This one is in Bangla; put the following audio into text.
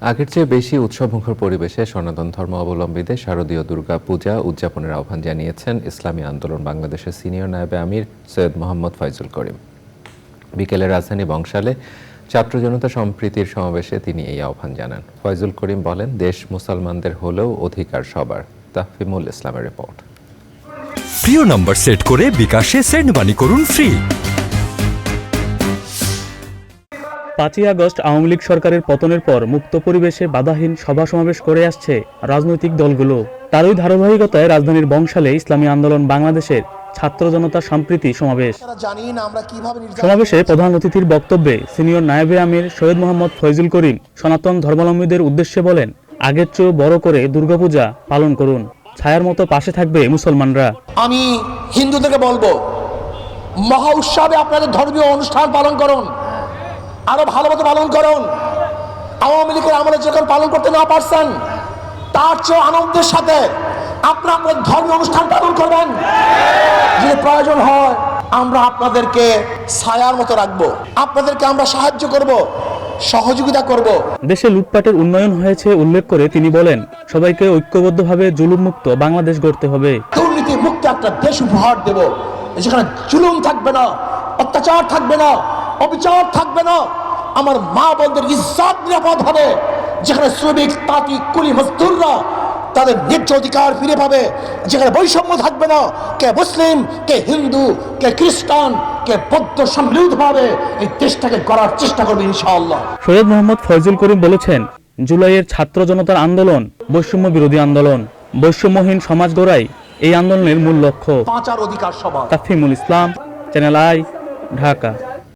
আগের চেয়ে বেশি উৎসবমুখর পরিবেশে সনাতন ধর্ম অবলম্বীদের শারদীয় দুর্গা পূজা উদযাপনের আহ্বান জানিয়েছেন ইসলামী আন্দোলন বাংলাদেশের সিনিয়র নায়েবে আমির সৈয়দ মোহাম্মদ ফয়জুল করিম। বিকেলে রাজধানী বংশালে ছাত্র জনতা সম্প্রীতির সমাবেশে তিনি এই আহ্বান জানান। ফয়জুল করিম বলেন, দেশ মুসলমানদের হলেও অধিকার সবার। তাহফিমুল ইসলামের রিপোর্ট। প্রিয় নম্বর সেট করে বিকাশে সেন্ড মানি করুন ফ্রি। পাঁচই আগস্ট আওয়ামী লীগ সরকারের পতনের পর মুক্ত পরিবেশে বাধাহীন সভা সমাবেশ করে আসছে রাজনৈতিক দলগুলো। তারই ধারাবাহিকতায় রাজধানীর বংশালে ইসলামী আন্দোলন বাংলাদেশের ছাত্র জনতা সম্প্রীতি সমাবেশ। সমাবেশে প্রধান অতিথির বক্তব্যে সিনিয়র নায়েবে আমির সৈয়দ মোহাম্মদ ফয়জুল করিম সনাতন ধর্মাবলম্বীদের উদ্দেশ্যে বলেন আগের চেয়েও বড় করে দুর্গাপূজা পালন করুন। ছায়ার মতো পাশে থাকবে মুসলমানরা। আমি হিন্দুদেরকে বলব মহা উৎসবে আপনাদের ধর্মীয় অনুষ্ঠান পালন করুন। আরও ভালো মতো পালন করুন। আওয়ামী লীগের আমলে যখন পালন করতে না পারছেন তার চেয়ে আনন্দের সাথে আপনারা আপনার ধর্মীয় অনুষ্ঠান পালন করবেন। যদি প্রয়োজন হয় আমরা আপনাদেরকে ছায়ার মতো রাখব। আপনাদেরকে আমরা সাহায্য করব সহযোগিতা করব। দেশে লুটপাটের উন্নয়ন হয়েছে উল্লেখ করে তিনি বলেন সবাইকে ঐক্যবদ্ধভাবে জুলুম মুক্ত বাংলাদেশ গড়তে হবে। দুর্নীতি মুক্ত একটা দেশ উপহার দেব। যেখানে জুলুম থাকবে না অত্যাচার থাকবে না অবিচার থাকবে না। আমার মা বোনদের ইজ্জত নিরাপদ হবে। যেখানে শ্রমিক তাঁতি কুলি মজদুররা তাদের ন্যায্য অধিকার ফিরে পাবে যেখানে বৈষম্য থাকবে না। কে মুসলিম কে হিন্দু কে খ্রিস্টান কে বৌদ্ধ সম্মিলিতভাবে এই দেশটাকে করার চেষ্টা করবে ইনশাআল্লাহ। সৈয়দ মোহাম্মদ ফয়জুল করিম বলেছেন জুলাইয়ের ছাত্র জনতার আন্দোলন বৈষম্য বিরোধী আন্দোলন। বৈষম্যহীন সমাজ গড়াই এই আন্দোলনের মূল লক্ষ্য। পাঁচার অধিকার সবার তাফিমুল ইসলাম চ্যানেল আই ঢাকা।